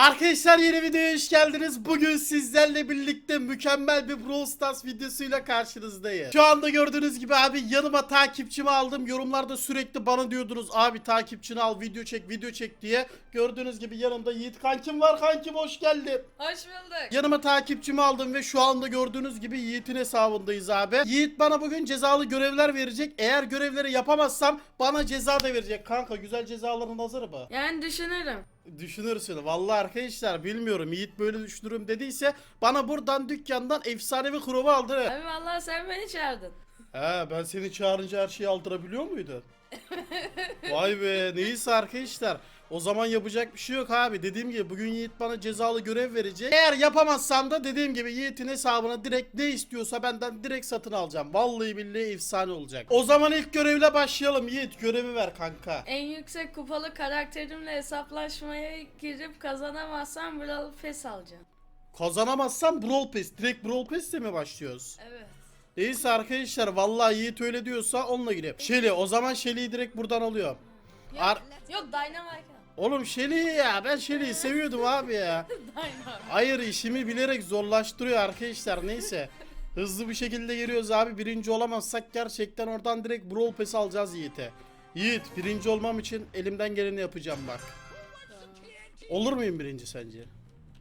Arkadaşlar yeni videoya hoş geldiniz. Bugün sizlerle birlikte mükemmel bir Brawl Stars videosuyla karşınızdayım. Şu anda gördüğünüz gibi abi yanıma takipçimi aldım. Yorumlarda sürekli bana diyordunuz abi takipçini al video çek video çek diye. Gördüğünüz gibi yanımda Yiğit kankim var kankim hoş geldin. Hoş bulduk. Yanıma takipçimi aldım ve şu anda gördüğünüz gibi Yiğit'in hesabındayız abi. Yiğit bana bugün cezalı görevler verecek. Eğer görevleri yapamazsam bana ceza da verecek. Kanka güzel cezaların hazır mı? Yani düşünürüm. Düşünürsün. Vallahi arkadaşlar bilmiyorum. Yiğit böyle düşünürüm dediyse bana buradan dükkandan efsanevi kruva aldır. Abi vallahi sen beni çağırdın. He ben seni çağırınca her şeyi aldırabiliyor muydun? Vay be neyse arkadaşlar. O zaman yapacak bir şey yok abi. Dediğim gibi bugün Yiğit bana cezalı görev verecek. Eğer yapamazsam da dediğim gibi Yiğit'in hesabına direkt ne istiyorsa benden direkt satın alacağım. Vallahi billahi efsane olacak. O zaman ilk görevle başlayalım. Yiğit görevi ver kanka. En yüksek kupalı karakterimle hesaplaşmaya girip kazanamazsam Brawl Pass alacağım. Kazanamazsam Brawl Pass. Direkt Brawl Pass'le mi başlıyoruz? Evet. Neyse arkadaşlar vallahi Yiğit öyle diyorsa onunla gireyim. Şeli o zaman Şeli'yi direkt buradan alıyorum. Yok, Ar- yok Dynamite. Oğlum Şeli'yi ya ben Şeli'yi seviyordum abi ya. Hayır işimi bilerek zorlaştırıyor arkadaşlar neyse. Hızlı bir şekilde giriyoruz abi birinci olamazsak gerçekten oradan direkt Brawl Pass alacağız Yiğit'e. Yiğit birinci olmam için elimden geleni yapacağım bak. Olur muyum birinci sence?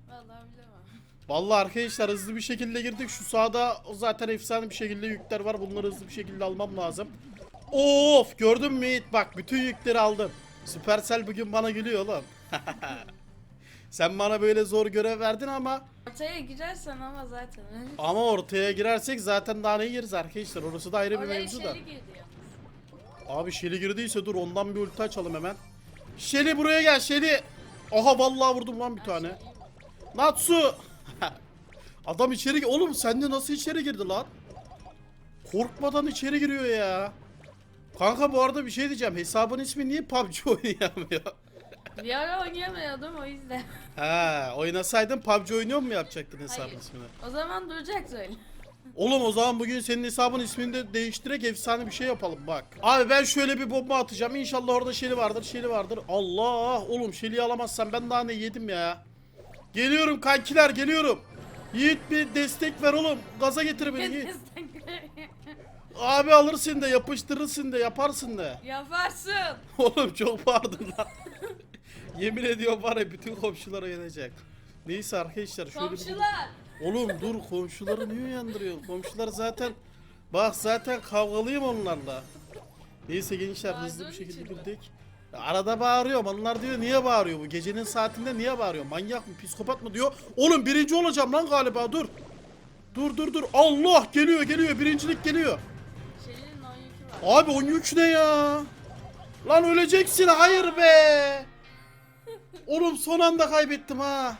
Vallahi bilemem. Vallahi arkadaşlar hızlı bir şekilde girdik. Şu sağda zaten efsane bir şekilde yükler var. Bunları hızlı bir şekilde almam lazım. Of gördün mü Yiğit? Bak bütün yükleri aldım. Supercell bugün bana gülüyor oğlum. Sen bana böyle zor görev verdin ama Ortaya girersen ama zaten. ama ortaya girersek zaten daha ne gireriz arkadaşlar. Orası da ayrı bir Oraya mevzu da. Shelly girdi yalnız. Abi Shelly girdiyse dur ondan bir ulti açalım hemen. Shelly buraya gel Shelly. Aha vallahi vurdum lan bir tane. Natsu. Adam içeri gi- Oğlum sen de nasıl içeri girdi lan? Korkmadan içeri giriyor ya. Kanka bu arada bir şey diyeceğim. Hesabın ismi niye PUBG oynayamıyor? Bir ara oynayamıyordum o yüzden. Ha, oynasaydın PUBG oynuyor mu yapacaktın hesabın Hayır. ismini? O zaman duracak öyle. Oğlum o zaman bugün senin hesabın ismini de değiştirerek efsane bir şey yapalım bak. Abi ben şöyle bir bomba atacağım. İnşallah orada Şeli vardır, Şeli vardır. Allah! Oğlum Şeli'yi alamazsam ben daha ne yedim ya. Geliyorum kankiler geliyorum. Yiğit bir destek ver oğlum. Gaza getir beni Yiğit. Abi alırsın da yapıştırırsın da yaparsın da. Yaparsın. Oğlum çok pardon lan. Yemin ediyorum var ya bütün komşular uyanacak. Neyse arkadaşlar şöyle bir... Komşular. Oğlum dur komşuları niye uyandırıyor? Komşular zaten bak zaten kavgalıyım onlarla. Neyse gençler hızlı bir şekilde için mi? girdik. Ya Arada bağırıyorum. Onlar diyor niye bağırıyor bu? Gecenin saatinde niye bağırıyor? Manyak mı? Psikopat mı diyor. Oğlum birinci olacağım lan galiba dur. Dur dur dur. Allah geliyor geliyor. Birincilik geliyor. Shelly'nin 12 var. Abi 13 ne ya? Lan öleceksin. Hayır be. Oğlum son anda kaybettim ha.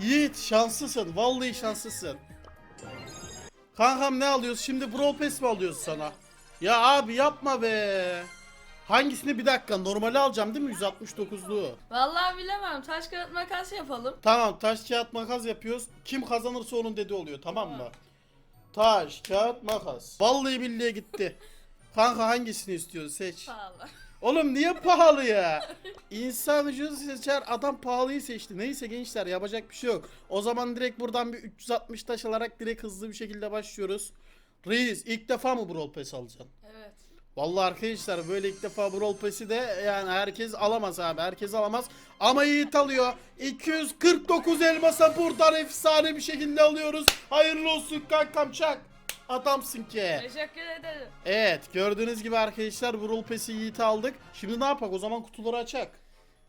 Yiğit şanslısın. Vallahi şanslısın. Kankam ne alıyoruz? Şimdi Brawl Pass mi alıyoruz sana? Ya abi yapma be. Hangisini bir dakika normali alacağım değil mi 169'luğu? Vallahi bilemem. Taş kağıt makas yapalım. Tamam taş kağıt makas yapıyoruz. Kim kazanırsa onun dedi oluyor tamam mı? Taş kağıt makas. Vallahi billahi gitti. Kanka hangisini istiyorsun seç. Pahalı. Oğlum niye pahalı ya? İnsan ucuz seçer adam pahalıyı seçti. Neyse gençler yapacak bir şey yok. O zaman direkt buradan bir 360 taş alarak direkt hızlı bir şekilde başlıyoruz. Reis ilk defa mı Brawl Pass alacaksın? Evet. Vallahi arkadaşlar böyle ilk defa Brawl Pass'i de yani herkes alamaz abi. Herkes alamaz. Ama Yiğit alıyor. 249 elmasa buradan efsane bir şekilde alıyoruz. Hayırlı olsun kankam çak. Adamsın ki. Teşekkür ederim. Evet gördüğünüz gibi arkadaşlar Brawl Pass'i Yiğit'e aldık. Şimdi ne yapak o zaman kutuları açak.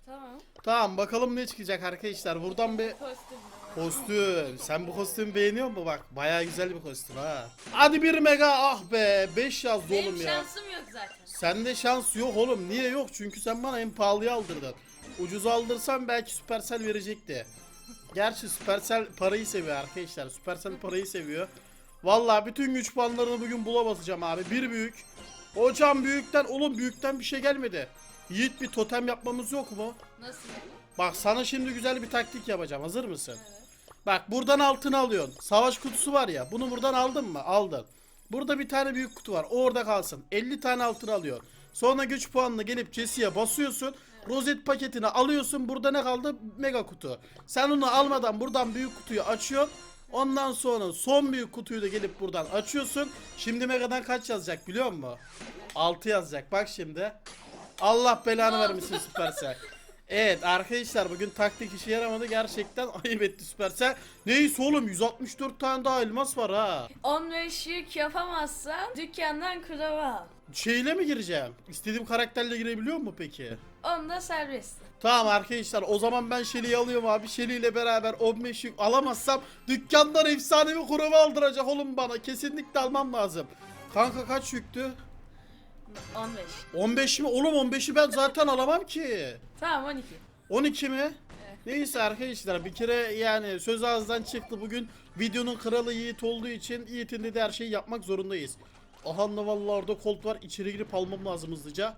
Tamam. Tamam bakalım ne çıkacak arkadaşlar. Buradan bir Kostüm. kostüm. Sen bu kostümü beğeniyor musun? Bak baya güzel bir kostüm ha. Hadi bir mega ah be. 5 yazdı Benim oğlum ya. şansım yok zaten. Sende şans yok oğlum. Niye yok? Çünkü sen bana en pahalıya aldırdın. Ucuz aldırsan belki Supercell verecekti. Gerçi Supercell parayı seviyor arkadaşlar. Supercell parayı seviyor. Vallahi bütün güç puanlarını bugün bula basacağım abi. Bir büyük. Hocam büyükten oğlum büyükten bir şey gelmedi. Yiğit bir totem yapmamız yok mu? Nasıl? Bak sana şimdi güzel bir taktik yapacağım. Hazır mısın? Evet. Bak buradan altını alıyorsun. Savaş kutusu var ya. Bunu buradan aldın mı? Aldın. Burada bir tane büyük kutu var. O orada kalsın. 50 tane altın alıyor. Sonra güç puanını gelip Jesse'ye basıyorsun. Rozet paketini alıyorsun. Burada ne kaldı? Mega kutu. Sen onu almadan buradan büyük kutuyu açıyorsun. Ondan sonra son büyük kutuyu da gelip buradan açıyorsun. Şimdi Mega'dan kaç yazacak biliyor musun? 6 yazacak. Bak şimdi. Allah belanı vermesin Supercell. Evet arkadaşlar bugün taktik işe yaramadı. Gerçekten ayıp etti Supercell. Neyse oğlum 164 tane daha elmas var ha. 15 yük yapamazsan dükkandan kurava al. Şeyle mi gireceğim? İstediğim karakterle girebiliyor mu peki? Onda serbest. Tamam arkadaşlar o zaman ben Shelly'yi alıyorum abi. Shelly ile beraber 15 yük alamazsam dükkandan efsanevi kurava aldıracak oğlum bana. Kesinlikle almam lazım. Kanka kaç yüktü? 15. 15 mi? Oğlum 15'i ben zaten alamam ki. Tamam 12. 12 mi? Neyse arkadaşlar bir kere yani söz ağızdan çıktı bugün videonun kralı Yiğit olduğu için Yiğit'in dediği her şeyi yapmak zorundayız. Aha da vallahi orada kolt var içeri girip almam lazım hızlıca.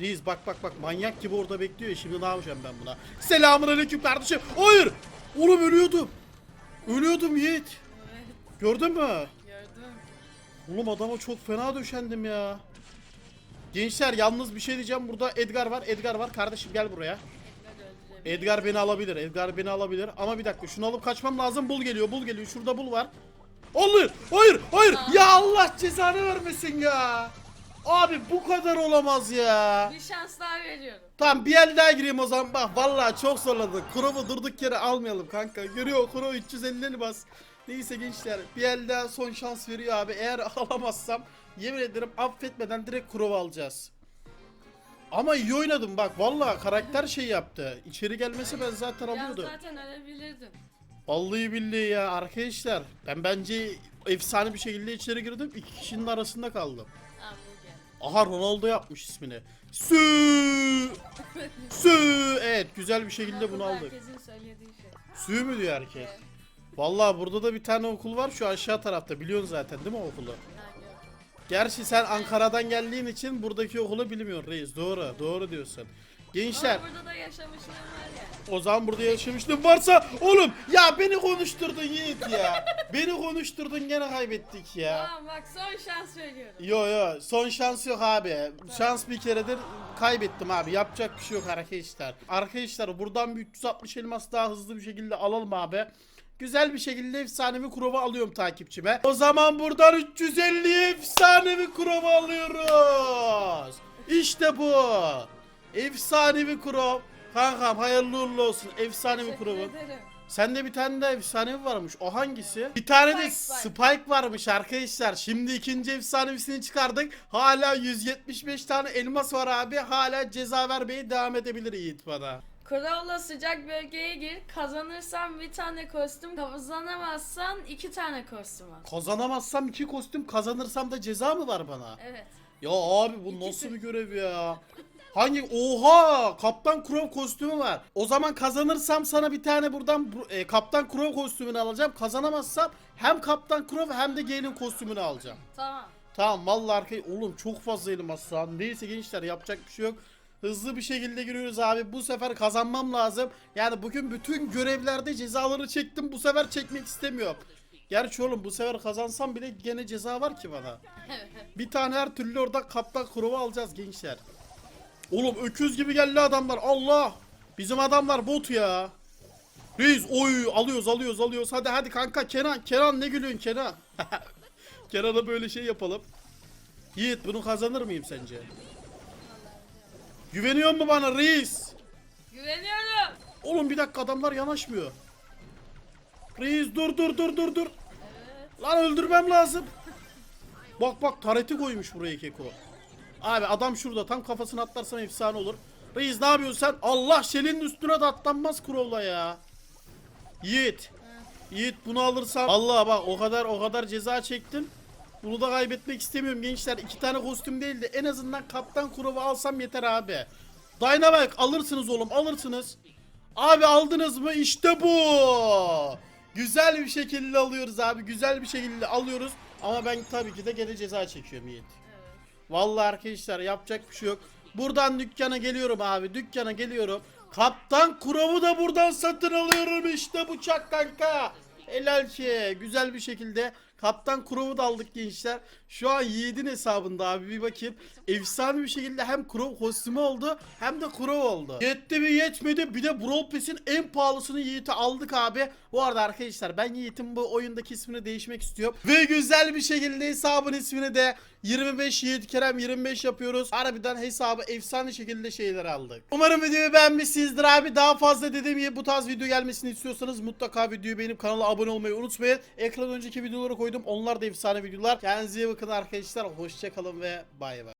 Reis bak bak bak manyak gibi orada bekliyor şimdi ne yapacağım ben buna. Selamun aleyküm kardeşim. Hayır. Oğlum ölüyordum. Ölüyordum Yiğit. Evet Gördün mü? gördüm. Oğlum adama çok fena döşendim ya. Gençler yalnız bir şey diyeceğim. Burada Edgar var. Edgar var. Kardeşim gel buraya. Edgar beni alabilir. Edgar beni alabilir. Ama bir dakika şunu alıp kaçmam lazım. Bul geliyor. Bul geliyor. Şurada bul var. Hayır. Hayır. Hayır. Ya Allah cezanı vermesin ya. Abi bu kadar olamaz ya. Bir şans daha veriyorum. Tamam bir el daha gireyim o zaman. Bak vallahi çok zorladık. Kurovu durduk yere almayalım kanka. Görüyor Kurov 350'ni bas. Neyse gençler bir el daha son şans veriyor abi. Eğer alamazsam yemin ederim affetmeden direkt Kurov'u alacağız. Ama iyi oynadım bak vallahi karakter şey yaptı. İçeri gelmesi ben zaten Ya alıyordum. zaten ölebilirdim. Vallahi billahi ya arkadaşlar. Ben bence efsane bir şekilde içeri girdim. İki kişinin arasında kaldım. Bu. Aha Ronaldo yapmış ismini. Sü Sü Evet güzel bir şekilde Bu bunu aldık. Herkesin söylediği şey. Sü mü diyor herkes? Vallahi burada da bir tane okul var şu aşağı tarafta biliyorsun zaten değil mi o okulu? Gerçi sen Ankara'dan geldiğin için buradaki okulu bilmiyorsun reis doğru doğru diyorsun. Gençler Ama burada da yaşamışlığım var ya. o zaman burada yaşamışlığın varsa oğlum ya beni konuşturdun Yiğit ya. beni konuşturdun gene kaybettik ya. Tamam bak son şans veriyorum. Yo yo son şans yok abi. Şans bir keredir kaybettim abi. Yapacak bir şey yok arkadaşlar. Arkadaşlar buradan bir 360 elmas daha hızlı bir şekilde alalım abi. Güzel bir şekilde efsanevi kurova alıyorum takipçime. O zaman buradan 350 efsanevi kurova alıyoruz. İşte bu. Efsanevi kurov. Kankam hayırlı uğurlu olsun. Efsanevi ederim. Sende bir tane de efsanevi varmış. O hangisi? Bir tane de Spike, Spike. Spike varmış arkadaşlar. Şimdi ikinci efsanevisini çıkardık. Hala 175 tane elmas var abi. Hala ceza vermeye devam edebilir Yiğit bana. Kuravla sıcak bölgeye gir. Kazanırsan bir tane kostüm, kazanamazsan iki tane kostüm al. Kazanamazsam iki kostüm, kazanırsam da ceza mı var bana? Evet. Ya abi bu İkisi. nasıl bir görev ya? Hangi? Oha! Kaptan Krov kostümü var. O zaman kazanırsam sana bir tane buradan bu- e, Kaptan Krov kostümünü alacağım. Kazanamazsam hem Kaptan Krov hem de Gale'in kostümünü alacağım. Tamam. Tamam vallahi arkayı oğlum çok fazla elmas şu an. Neyse gençler yapacak bir şey yok. Hızlı bir şekilde giriyoruz abi. Bu sefer kazanmam lazım. Yani bugün bütün görevlerde cezaları çektim. Bu sefer çekmek istemiyorum. Gerçi oğlum bu sefer kazansam bile gene ceza var ki bana. Bir tane her türlü orada kaptan kurova alacağız gençler. Oğlum öküz gibi geldi adamlar. Allah! Bizim adamlar bot ya. Reis oy alıyoruz alıyoruz alıyoruz. Hadi hadi kanka Kenan Kenan ne gülüyorsun Kenan? Kenan'a böyle şey yapalım. Yiğit bunu kazanır mıyım sence? Güveniyor mu bana reis? Güveniyorum. Oğlum bir dakika adamlar yanaşmıyor. Reis dur dur dur dur dur. Evet. Lan öldürmem lazım. Bak bak tareti koymuş buraya Keko. Abi adam şurada tam kafasını atlarsam efsane olur. Reis ne yapıyorsun sen? Allah şelinin üstüne de atlanmaz Crow'la ya. Yiğit. Yiğit bunu alırsam Allah bak o kadar o kadar ceza çektim. Bunu da kaybetmek istemiyorum gençler. İki tane kostüm değil de en azından kaptan Crow'u alsam yeter abi. Dynamite alırsınız oğlum alırsınız. Abi aldınız mı? İşte bu. Güzel bir şekilde alıyoruz abi. Güzel bir şekilde alıyoruz. Ama ben tabii ki de gene ceza çekiyorum Yiğit. Vallahi arkadaşlar yapacak bir şey yok. Buradan dükkana geliyorum abi. Dükkana geliyorum. Kaptan Kurov'u da buradan satın alıyorum. İşte bıçak kanka. Helal ki. Güzel bir şekilde Kaptan Crow'u da aldık gençler. Şu an Yiğit'in hesabında abi bir bakayım. Efsane bir şekilde hem Crow kostümü oldu hem de Crow oldu. Yetti mi yetmedi bir de Brawl Pass'in en pahalısını Yiğit'e aldık abi. Bu arada arkadaşlar ben Yiğit'in bu oyundaki ismini değişmek istiyorum. Ve güzel bir şekilde hesabın ismini de 25 Yiğit Kerem 25 yapıyoruz. Harbiden hesabı efsane şekilde şeyler aldık. Umarım videoyu beğenmişsinizdir abi. Daha fazla dediğim gibi bu tarz video gelmesini istiyorsanız mutlaka videoyu beğenip kanala abone olmayı unutmayın. Ekran önceki videoları koydum. Onlar da efsane videolar. Kendinize iyi bakın arkadaşlar. Hoşçakalın ve bay bay.